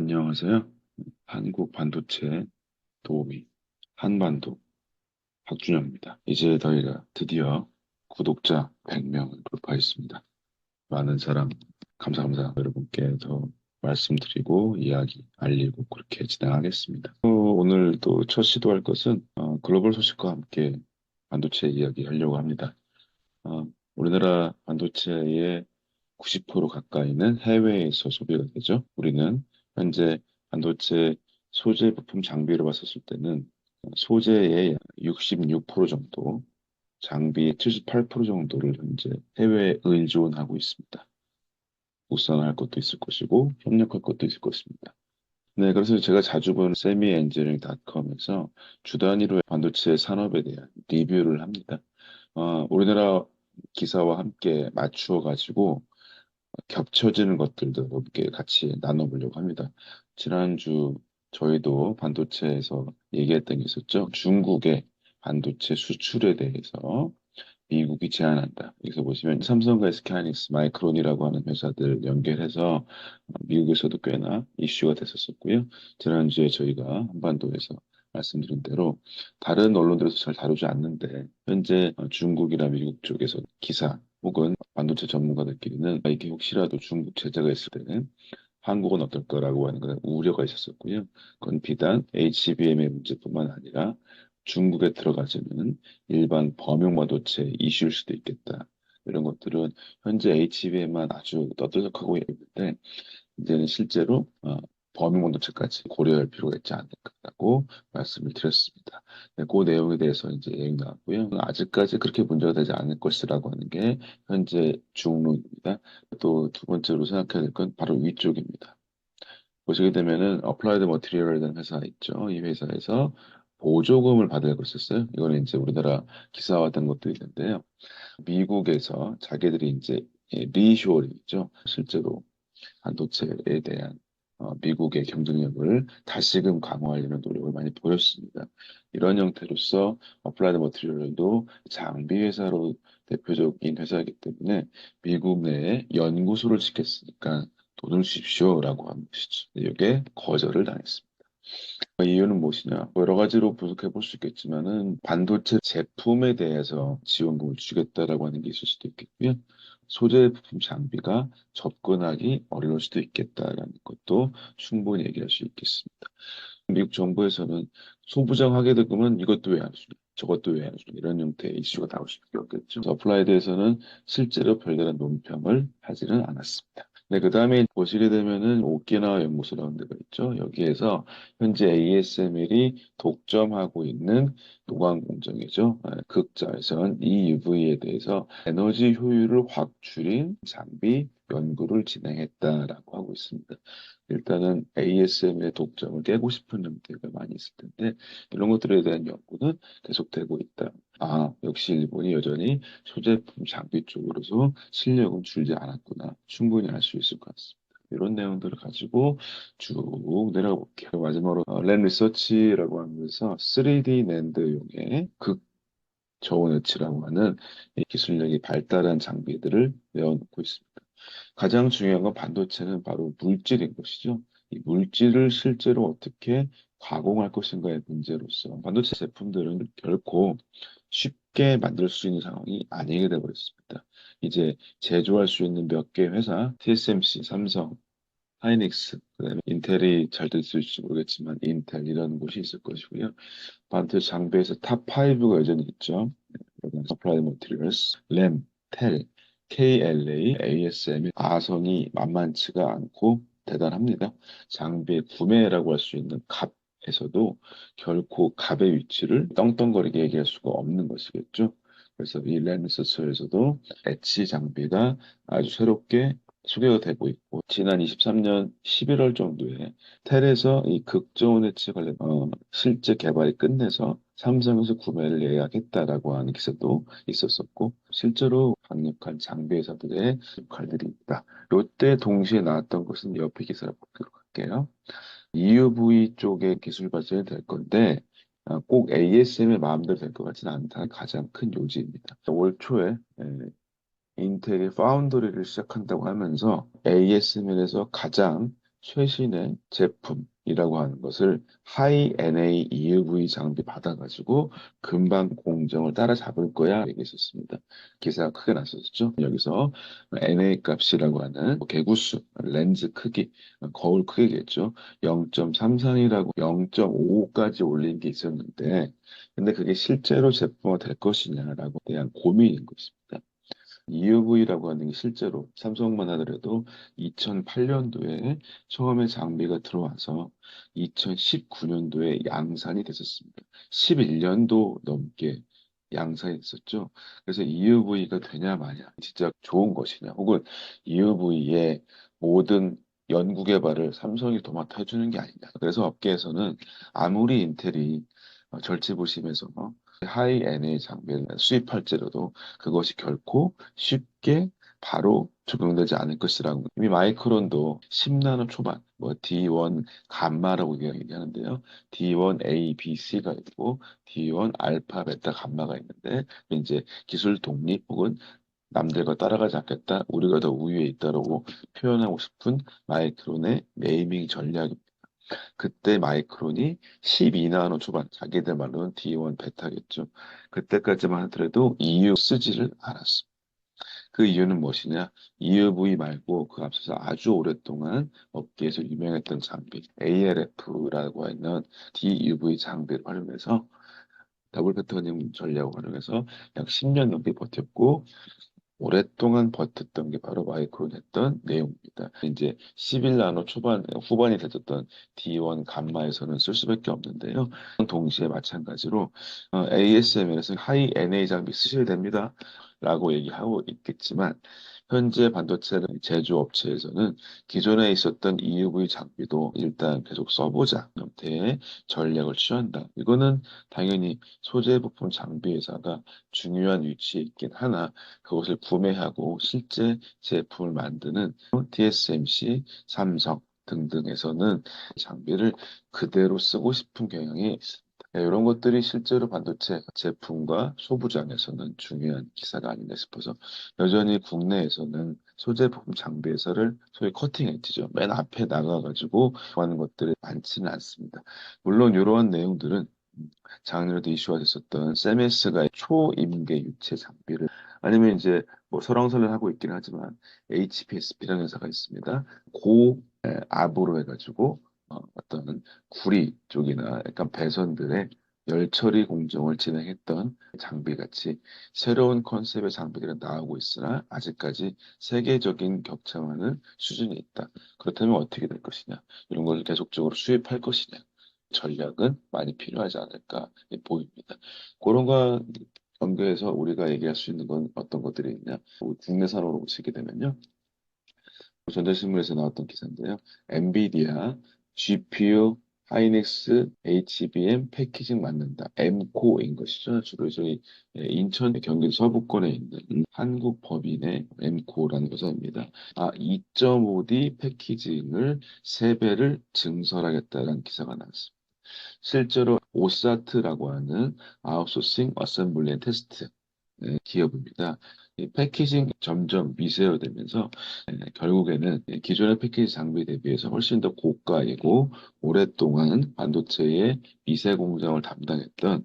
안녕하세요. 한국 반도체 도우미 한반도 박준영입니다. 이제 저희가 드디어 구독자 100명을 돌파했습니다. 많은 사람 감사 감사 여러분께 더 말씀드리고 이야기 알리고 그렇게 진행하겠습니다. 어, 오늘 또 첫 시도할 것은 어, 글로벌 소식과 함께 반도체 이야기 하려고 합니다. 어, 우리나라 반도체의 90% 가까이는 해외에서 소비가 되죠. 우리는 현재 반도체 소재 부품 장비를 봤었을 때는 소재의 66% 정도, 장비의 78% 정도를 현재 해외에 의존하고 있습니다. 우선할 것도 있을 것이고 협력할 것도 있을 것입니다. 네, 그래서 제가 자주 보는 세미엔지니어링닷컴에서 주 단위로 반도체 산업에 대한 리뷰를 합니다. 어, 우리나라 기사와 함께 맞추어 가지고 겹쳐지는 것들도 함께 같이 나눠보려고 합니다. 지난주 저희도 반도체에서 얘기했던 게 있었죠. 중국의 반도체 수출에 대해서 미국이 제한한다. 여기서 보시면 삼성과 SK하이닉스, 마이크론이라고 하는 회사들 연결해서 미국에서도 꽤나 이슈가 됐었었고요. 지난주에 저희가 한반도에서 말씀드린 대로 다른 언론들에서 잘 다루지 않는데 현재 중국이나 미국 쪽에서 기사 혹은 반도체 전문가들끼리는 이게 혹시라도 중국 제재가 있을 때는 한국은 어떨 거라고 하는 그런 우려가 있었었고요. 그건 비단 HBM의 문제뿐만 아니라 중국에 들어가지는 일반 범용 반도체 이슈일 수도 있겠다. 이런 것들은 현재 HBM만 아주 떠들썩하고 있는데 이제는 실제로 어, 범용 반도체까지 고려할 필요가 있지 않을까라고 말씀을 드렸습니다. 네, 그 내용에 대해서 이제 얘기 나왔고요. 아직까지 그렇게 문제가 되지 않을 것이라고 하는 게 현재 중론입니다. 또 두 번째로 생각해야 될 건 바로 위쪽입니다. 보시게 되면은 어플라이드 머티리얼이라는 회사 있죠. 이 회사에서 보조금을 받을 것이었어요. 이거는 이제 우리나라 기사화된 것도 있는데요. 미국에서 자기들이 이제 리쇼링이죠. 실제로 반도체에 대한 어, 미국의 경쟁력을 다시금 강화하려는 노력을 많이 보였습니다. 이런 형태로서 어플라이드 머티리얼도 장비 회사로 대표적인 회사이기 때문에 미국 내에 연구소를 짓겠으니까 돈을 주십시오라고 한 것이죠. 이게 거절을 당했습니다. 이유는 무엇이냐? 여러 가지로 분석해 볼 수 있겠지만은 반도체 제품에 대해서 지원금을 주겠다라고 하는 게 있을 수도 있겠고요. 소재 부품 장비가 접근하기 어려울 수도 있겠다라는 것도 충분히 얘기할 수 있겠습니다. 미국 정부에서는 소부장 하게 되면 이것도 왜 안 주냐, 저것도 왜 안 주냐 이런 형태의 이슈가 나올 수밖에 없겠죠. 어플라이드에서는 실제로 별다른 논평을 하지는 않았습니다. 네, 그 다음에 보시게 되면은 오키나와 연구소라는 데가 있죠. 여기에서 현재 ASML이 독점하고 있는 노광 공정이죠. 아, 극자에선 이 UV에 대해서 에너지 효율을 확 줄인 장비 연구를 진행했다라고 하고 있습니다. 일단은 ASM의 독점을 깨고 싶은 형태가 많이 있을 텐데 이런 것들에 대한 연구는 계속되고 있다. 아, 역시 일본이 여전히 소제품 장비 쪽으로서 실력은 줄지 않았구나. 충분히 알 수 있을 것 같습니다. 이런 내용들을 가지고 쭉 내려가 볼게요. 마지막으로 어, 랜 리서치라고 하면서 3D 낸드용의 극 저온 해치라고 하는 기술력이 발달한 장비들을 내어놓고 있습니다. 가장 중요한 건 반도체는 바로 물질인 것이죠. 이 물질을 실제로 어떻게 가공할 것인가의 문제로서 반도체 제품들은 결코 쉽게 만들 수 있는 상황이 아니게 되어버렸습니다. 이제 제조할 수 있는 몇 개 회사, TSMC, 삼성, 하이닉스, 그다음에 인텔이 잘 있을지 모르겠지만 인텔 이런 곳이 있을 것이고요. 반도체 장비에서 탑 5가 여전히 있죠. 서플라이 모티리얼스, 램, 텔, KLA, ASM이 아성이 만만치가 않고 대단합니다. 장비의 구매라고 할 수 있는 값에서도 결코 값의 위치를 떵떵거리게 얘기할 수가 없는 것이겠죠. 그래서 이 랜리서처에서도 엣지 장비가 아주 새롭게 소개가 되고 있고 지난 23년 11월 정도에 텔에서 이 극저온 엣지 관련 어, 실제 개발이 끝내서 삼성에서 구매를 예약했다라고 하는 기사도 있었었고 실제로 강력한 장비 회사들의 역할들이 있다. 이때 동시에 나왔던 것은 옆에 기사를 보도록 할게요. EUV 쪽의 기술 발전이 될 건데 어, 꼭 ASM의 마음대로 될 것 같지는 않다는 가장 큰 요지입니다. 올 초에 인텔이 파운드리를 시작한다고 하면서 ASML에서 가장 최신의 제품이라고 하는 것을 하이 NA EUV 장비 받아가지고 금방 공정을 따라잡을 거야 얘기했었습니다. 기사가 크게 났었죠. 여기서 NA 값이라고 하는 뭐 개구수, 렌즈 크기, 거울 크기겠죠. 0.33이라고 0.55까지 올린 게 있었는데 근데 그게 실제로 제품화 될 것이냐라고 대한 고민인 것입니다. EUV라고 하는 게 실제로 삼성만 하더라도 2008년도에 처음에 장비가 들어와서 2019년도에 양산이 됐었습니다. 11년도 넘게 양산이 됐었죠. 그래서 EUV가 되냐 마냐, 진짜 좋은 것이냐, 혹은 EUV의 모든 연구 개발을 삼성이 도맡아 해주는 게 아니냐. 그래서 업계에서는 아무리 인텔이 어, 절치부심해서 어, 하이 NA 장비를 수입할 지라도 그것이 결코 쉽게 바로 적용되지 않을 것이라고 이미 마이크론도 10나노 초반 뭐 D1 감마라고 얘기하는데요. D1 A, B, C가 있고 D1 알파, 베타, 감마가 있는데 이제 기술 독립 혹은 남들과 따라가지 않겠다, 우리가 더 우위에 있다라고 표현하고 싶은 마이크론의 네이밍 전략입니다. 그때 마이크론이 12나노 초반, 자기들 말로는 D1 베타겠죠. 그때까지만 하더라도 EU 쓰지를 않았습니다. 그 이유는 무엇이냐? EUV 말고 그 앞서서 아주 오랫동안 업계에서 유명했던 장비, ALF라고 하는 DUV 장비를 활용해서 더블 패터닝 전략을 활용해서 약 10년 넘게 버텼고 오랫동안 버텼던 게 바로 마이크론 했던 내용입니다. 이제 11나노 초반, 후반이 되었던 D1 감마에서는 쓸 수밖에 없는데요. 동시에 마찬가지로 어, ASML에서 하이 NA 장비 쓰셔야 됩니다. 라고 얘기하고 있겠지만 현재 반도체 제조업체에서는 기존에 있었던 EUV 장비도 일단 계속 써보자 형태의 전략을 취한다. 이거는 당연히 소재 부품 장비 회사가 중요한 위치에 있긴 하나 그것을 구매하고 실제 제품을 만드는 TSMC, 삼성 등등에서는 장비를 그대로 쓰고 싶은 경향이 있습니다. 네, 이런 것들이 실제로 반도체 제품과 소부장에서는 중요한 기사가 아닌가 싶어서 여전히 국내에서는 소재 부품 장비 회사를 소위 커팅 엣지죠. 맨 앞에 나가가지고 하는 것들이 많지는 않습니다. 물론 이러한 내용들은 작년에도 이슈가 됐었던 세메스가 초임계 유체 장비를 아니면 이제 뭐 설왕설래 하고 있긴 하지만 HPSP라는 회사가 있습니다. 고 에, 압으로 해가지고 어, 어떤 구리 쪽이나 약간 배선들의 열 처리 공정을 진행했던 장비 같이 새로운 컨셉의 장비들이 나오고 있으나 아직까지 세계적인 격차만은 수준이 있다. 그렇다면 어떻게 될 것이냐? 이런 걸 계속적으로 수입할 것이냐? 전략은 많이 필요하지 않을까 보입니다. 그런 거 연계해서 우리가 얘기할 수 있는 건 어떤 것들이 있냐? 국내산으로 보시게 되면요. 전자신문에서 나왔던 기사인데요. 엔비디아 GPU 하이닉스 HBM 패키징 만든다. M코인 것이죠. 주로 저희 예, 인천 경기도 서부권에 있는 한국 법인의 M코라는 회사입니다. 아, 2.5D 패키징을 3배를 증설하겠다는 기사가 나왔습니다. 실제로 오사트라고 하는 아웃소싱 어셈블리 앤 테스트 예, 기업입니다. 패키징 점점 미세화되면서 예, 결국에는 기존의 패키지 장비 대비해서 훨씬 더 고가이고 오랫동안 반도체의 미세 공정을 담당했던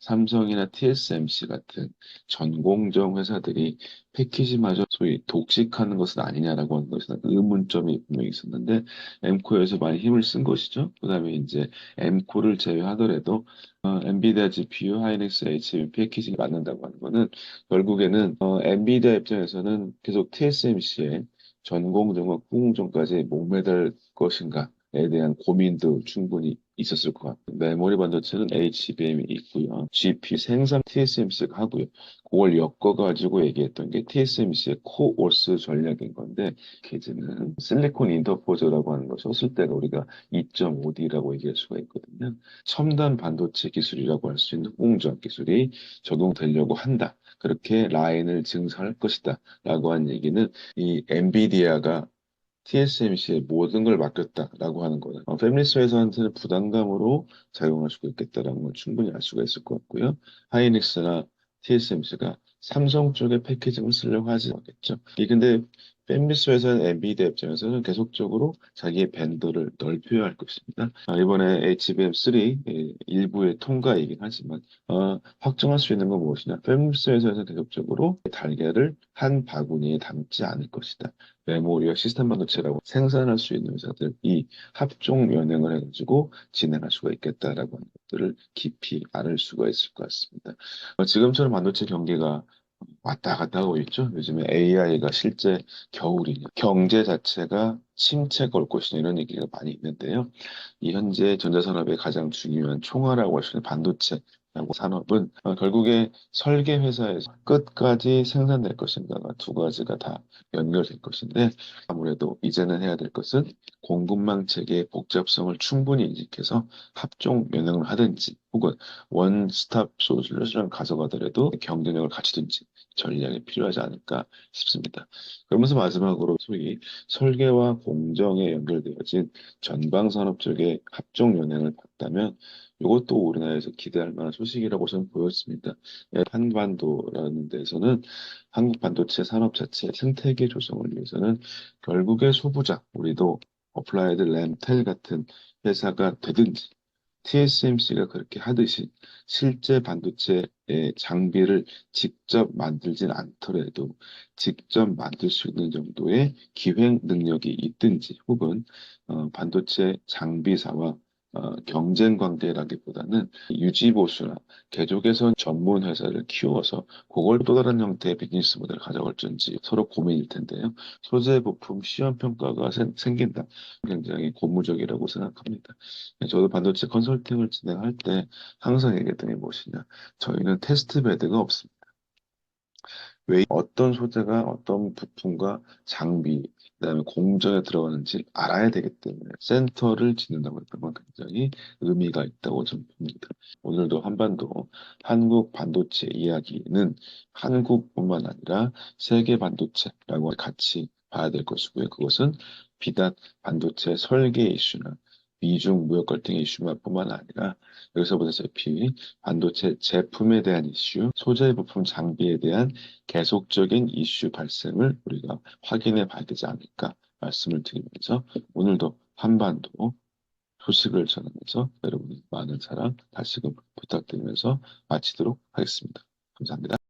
삼성이나 TSMC 같은 전공정 회사들이 패키지마저 소위 독식하는 것은 아니냐라고 하는 것은 의문점이 분명히 있었는데 엠코에서 많이 힘을 쓴 것이죠. 그 다음에 이제 엠코를 제외하더라도 어, 엔비디아 GPU, 하이닉스 HBM 패키징이 맞는다고 하는 거는 결국에는 어, 엔비디아 입장에서는 계속 TSMC의 전공정과 후공정까지 목매달 것인가에 대한 고민도 충분히 있었을 것 같아요. 메모리 반도체는 HBM이 있고요. GP 생산 TSMC가 하고요. 그걸 엮어가지고 얘기했던 게 TSMC의 코오스 전략인 건데 케이즈는 실리콘 인터포저라고 하는 걸 썼을 때가 우리가 2.5D라고 얘기할 수가 있거든요. 첨단 반도체 기술이라고 할 수 있는 공정 기술이 적용되려고 한다. 그렇게 라인을 증설할 것이다. 라고 한 얘기는 이 엔비디아가 TSMC에 모든 걸 맡겼다라고 하는 거는 어, 패밀리스 회사한테는 부담감으로 작용할 수가 있겠다라는 걸 충분히 알 수가 있을 것 같고요. 하이닉스나 TSMC가 삼성 쪽에 패키징을 쓰려고 하지 않겠죠. 이 근데 팬비스 회사는 엔비디아 입장에서는 계속적으로 자기의 밴더를 넓혀야 할 것입니다. 아, 이번에 HBM3 예, 일부의 통과이긴 하지만 어, 확정할 수 있는 건 무엇이냐? 팬비스 회사에서 계속적으로 달걀을 한 바구니에 담지 않을 것이다. 메모리와 시스템 반도체라고 생산할 수 있는 회사들이 합종 연행을 해가지고 진행할 수가 있겠다라고 하는 것들을 깊이 알을 수가 있을 것 같습니다. 어, 지금처럼 반도체 경기가 왔다 갔다 하고 있죠. 요즘에 AI가 실제 겨울이냐, 경제 자체가 침체가 올 것이냐 이런 얘기가 많이 있는데요. 이 현재 전자산업의 가장 중요한 총알이라고 할 수 있는 반도체 산업은 어, 결국에 설계 회사에서 끝까지 생산될 것인가가 두 가지가 다 연결될 것인데 아무래도 이제는 해야 될 것은 공급망 체계의 복잡성을 충분히 인식해서 합종 면역을 하든지 혹은 원스톱 솔루션을 가져가더라도 경쟁력을 갖추든지 전략이 필요하지 않을까 싶습니다. 그러면서 마지막으로 소위 설계와 공정에 연결되어진 전방산업 쪽의 합종 연행을 봤다면 이것도 우리나라에서 기대할 만한 소식이라고 저는 보였습니다. 예, 한반도라는 데서는 한국 반도체 산업 자체 생태계 조성을 위해서는 결국에 소부장, 우리도 어플라이드 램텔 같은 회사가 되든지 TSMC가 그렇게 하듯이 실제 반도체의 장비를 직접 만들진 않더라도 직접 만들 수 있는 정도의 기획 능력이 있든지 혹은 어, 반도체 장비사와 어, 경쟁 관계라기보다는 유지보수나 계속해서 전문 회사를 키워서 그걸 또 다른 형태의 비즈니스 모델을 가져갈지 서로 고민일 텐데요. 소재 부품 시험 평가가 생- 생긴다. 굉장히 고무적이라고 생각합니다. 네, 저도 반도체 컨설팅을 진행할 때 항상 얘기했던 게 무엇이냐. 저희는 테스트 베드가 없습니다. 왜 어떤 소재가 어떤 부품과 장비, 그다음에 공정에 들어가는지 알아야 되기 때문에 센터를 짓는다고 했던 건 굉장히 의미가 있다고 저는 봅니다. 오늘도 한반도 한국 반도체 이야기는 한국뿐만 아니라 세계 반도체라고 같이 봐야 될 것이고요. 그것은 비단 반도체 설계 이슈나 미중 무역 갈등의 이슈만뿐만 아니라 여기서 보다시피 반도체 제품에 대한 이슈, 소재 부품 장비에 대한 계속적인 이슈 발생을 우리가 확인해 봐야 되지 않을까 말씀을 드리면서 오늘도 한반도 소식을 전하면서 여러분의 많은 사랑 다시금 부탁드리면서 마치도록 하겠습니다. 감사합니다.